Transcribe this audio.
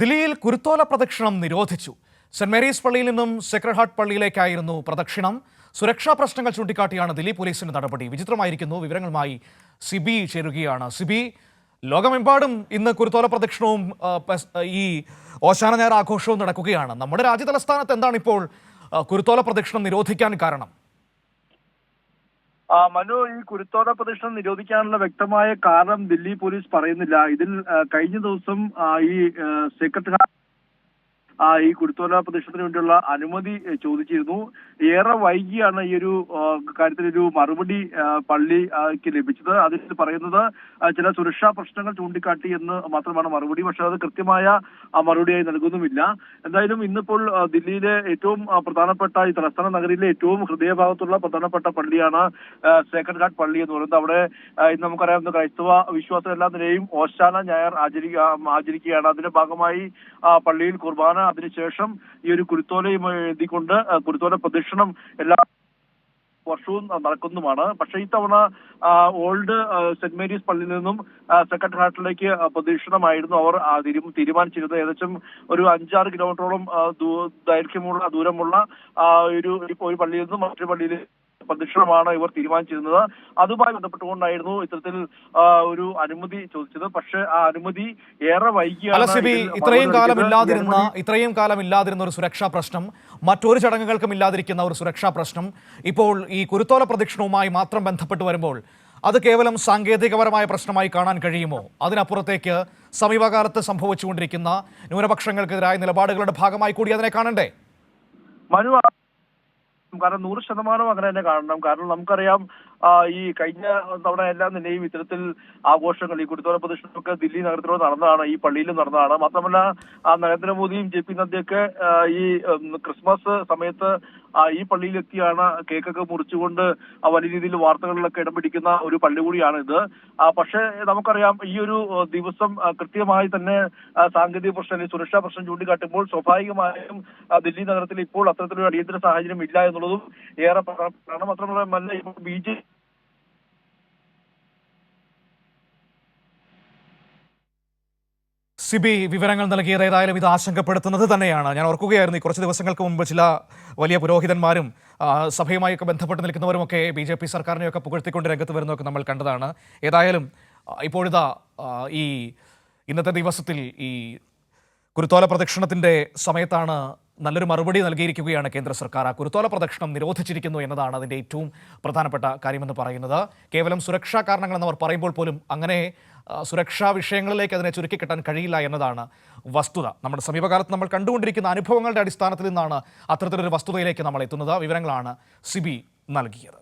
ദില്ലിയിൽ കുരുത്തോല പ്രദക്ഷിണം നിരോധിച്ചു. സെന്റ് മേരീസ് പള്ളിയിൽ നിന്നും സെക്രഡ് ഹാർട്ട് പള്ളിയിലേക്കായിരുന്നു പ്രദക്ഷിണം. സുരക്ഷാ പ്രശ്നങ്ങൾ ചൂണ്ടിക്കാട്ടിയാണ് ദില്ലി പോലീസിന്റെ നടപടി. വിചിത്രമായിരിക്കുന്നു. വിവരങ്ങളുമായി സിബി ചേരുകയാണ്. സിബി ലോകമെമ്പാടും ഇന്ന് കുരുത്തോല പ്രദക്ഷിണവും ഈ ഓശാന ഞായർ ആഘോഷവും നടക്കുകയാണ്. നമ്മുടെ രാജ്യതലസ്ഥാനത്ത് എന്താണ് ഇപ്പോൾ കുരുത്തോല പ്രദക്ഷിണം നിരോധിക്കാൻ കാരണം? മനു ഈ കുരുത്തോല പ്രദക്ഷിണം നിരോധിക്കാനുള്ള വ്യക്തമായ കാരണം ദില്ലി പോലീസ് പറയുന്നില്ല. ഇതിൽ കഴിഞ്ഞ ദിവസം ഈ സെക്രട്ടറി ഈ കുരുത്തോല പ്രദേശത്തിന് വേണ്ടിയുള്ള അനുമതി ചോദിച്ചിരുന്നു. ഏറെ വൈകിയാണ് ഈ ഒരു കാര്യത്തിൽ ഒരു മറുപടി പള്ളിക്ക് ലഭിച്ചത്. അതിൽ പറയുന്നത് ചില സുരക്ഷാ പ്രശ്നങ്ങൾ ചൂണ്ടിക്കാട്ടി എന്ന് മാത്രമാണ് മറുപടി. പക്ഷെ അത് കൃത്യമായ മറുപടിയായി നൽകുന്നുമില്ല. എന്തായാലും ഇന്നിപ്പോൾ ദില്ലിയിലെ ഏറ്റവും പ്രധാനപ്പെട്ട ഈ തലസ്ഥാന നഗരിയിലെ ഏറ്റവും ഹൃദയഭാഗത്തുള്ള പ്രധാനപ്പെട്ട പള്ളിയാണ് സേക്രഡ് ഹാർട്ട് പള്ളി എന്ന് പറയുന്നത്. അവിടെ ഇന്ന് നമുക്കറിയാവുന്ന ക്രൈസ്തവ വിശ്വാസം എല്ലാ നിലയും ഓശാന ഞായർ ആചരിക്കുക ആചരിക്കുകയാണ്. അതിന്റെ ഭാഗമായി പള്ളിയിൽ കുർബാന അതിനുശേഷം ഈ ഒരു കുരുത്തോലയും എഴുതിക്കൊണ്ട് കുരുത്തോല പ്രദക്ഷിണം എല്ലാ വർഷവും നടക്കുന്നതുമാണ് പക്ഷേ ഇത്തവണ ഓൾഡ് സെന്റ് മേരീസ് പള്ളിയിൽ നിന്നും സെക്കൻഡ് ഹാർട്ടിലേക്ക് പ്രദക്ഷിണമായിരുന്നു അവർ തീരുമാനിച്ചിരുന്നത്. ഏകദേശം ഒരു അഞ്ചാറ് കിലോമീറ്ററോളം ദൈർഘ്യമുള്ള ദൂരമുള്ള ഒരു- ഒരു പള്ളിയിൽ നിന്നും മറ്റൊരു പള്ളിയിൽ പ്രദക്ഷിണമാണ് ഇവർ തീരുമാനിച്ചിരുന്നത്. അതുമായി ബന്ധപ്പെട്ടുകൊണ്ടായിരുന്നു ഇത്തരത്തിൽ ഒരു അനുമതി ചോദിച്ചത്. പക്ഷേ ആ അനുമതി ഏറെ വൈകിയാണ് ഇത്രയും കാലമില്ലാതിരുന്ന കാലം ഇല്ലാതിരുന്ന ഇത്രയും കാലം ഇല്ലാതിരുന്ന ഒരു സുരക്ഷാ പ്രശ്നം മറ്റൊരു ചടങ്ങുകൾക്കും ഇല്ലാതിരിക്കുന്ന ഒരു സുരക്ഷാ പ്രശ്നം ഇപ്പോൾ ഈ കുരുത്തോല പ്രദക്ഷിണവുമായി മാത്രം ബന്ധപ്പെട്ട് വരുമ്പോൾ അത് കേവലം സാങ്കേതികപരമായ പ്രശ്നമായി കാണാൻ കഴിയുമോ? അതിനപ്പുറത്തേക്ക് സമീപകാലത്ത് സംഭവിച്ചുകൊണ്ടിരിക്കുന്ന ന്യൂനപക്ഷങ്ങൾക്കെതിരായ നിലപാടുകളുടെ ഭാഗമായി കൂടി അതിനെ കാണണ്ടേ? മനു കാരണം നൂറ് ശതമാനം അങ്ങനെ തന്നെ കാണണം. കാരണം നമുക്കറിയാം ഈ കഴിഞ്ഞ തവണ എല്ലാ നിലയും ഇത്തരത്തിൽ ആഘോഷങ്ങൾ ഈ കുരുത്തോല പ്രദക്ഷിണമൊക്കെ ദില്ലി നഗരത്തിലൂടെ നടന്നതാണ് ഈ പള്ളിയിലും നടന്നതാണ്. മാത്രമല്ല നരേന്ദ്രമോദിയും ജെ പി നദ്ദയൊക്കെ ഈ ക്രിസ്മസ് സമയത്ത് ഈ പള്ളിയിലെത്തിയാണ് കേക്കൊക്കെ മുറിച്ചുകൊണ്ട് വലിയ രീതിയിൽ വാർത്തകളിലൊക്കെ ഇടം പിടിക്കുന്ന ഒരു പള്ളി കൂടിയാണ് ഇത്. പക്ഷേ നമുക്കറിയാം ഈ ഒരു ദിവസം കൃത്യമായി തന്നെ സാങ്കേതിക പ്രശ്നം അല്ലെങ്കിൽ സുരക്ഷാ പ്രശ്നം ചൂണ്ടിക്കാട്ടുമ്പോൾ സ്വാഭാവികമായും ദില്ലി നഗരത്തിൽ ഇപ്പോൾ അത്തരത്തിലൊരു അടിയന്തര സാഹചര്യം ഇല്ല എന്നുള്ളതും ഏറെ പ്രധാനമാണ് മാത്രമല്ല ഇപ്പോൾ ബി ജെ സിബി വിവരങ്ങൾ നൽകിയത് ഏതായാലും ഇത് ആശങ്കപ്പെടുത്തുന്നത് തന്നെയാണ്. ഞാൻ ഓർക്കുകയായിരുന്നു കുറച്ച് ദിവസങ്ങൾക്ക് മുമ്പ് ചില വലിയ പുരോഹിതന്മാരും സഭയുമായി സഭയുമായൊക്കെ ബന്ധപ്പെട്ട് നിൽക്കുന്നവരുമൊക്കെ ബി ജെ പി സർക്കാരിനെയൊക്കെ പുകഴ്ത്തിക്കൊണ്ട് രംഗത്ത് വരുന്നതൊക്കെ നമ്മൾ കണ്ടതാണ്. ഏതായാലും ഇപ്പോഴിതാ ഈ ഇന്നത്തെ ദിവസത്തിൽ ഈ കുരുത്തോല പ്രദക്ഷിണത്തിന്റെ സമയത്താണ് നല്ലൊരു മറുപടി നൽകിയിരിക്കുകയാണ് കേന്ദ്ര സർക്കാർ. ആ കുരുത്തോല പ്രദക്ഷിണം നിരോധിച്ചിരിക്കുന്നു എന്നതാണ് അതിന്റെ ഏറ്റവും പ്രധാനപ്പെട്ട കാര്യമെന്ന് പറയുന്നത്. കേവലം സുരക്ഷാ കാരണങ്ങൾ എന്നവർ പറയുമ്പോൾ പോലും അങ്ങനെ സുരക്ഷാ വിഷയങ്ങളിലേക്ക് അതിനെ ചുരുക്കിക്കിട്ടാൻ കഴിയില്ല എന്നതാണ് വസ്തുത. നമ്മുടെ സമീപകാലത്ത് നമ്മൾ കണ്ടുകൊണ്ടിരിക്കുന്ന അനുഭവങ്ങളുടെ അടിസ്ഥാനത്തിൽ നിന്നാണ് അത്തരത്തിലൊരു വസ്തുതയിലേക്ക് നമ്മൾ എത്തുന്നത് വിവരങ്ങളാണ് സിബി നൽകിയത്.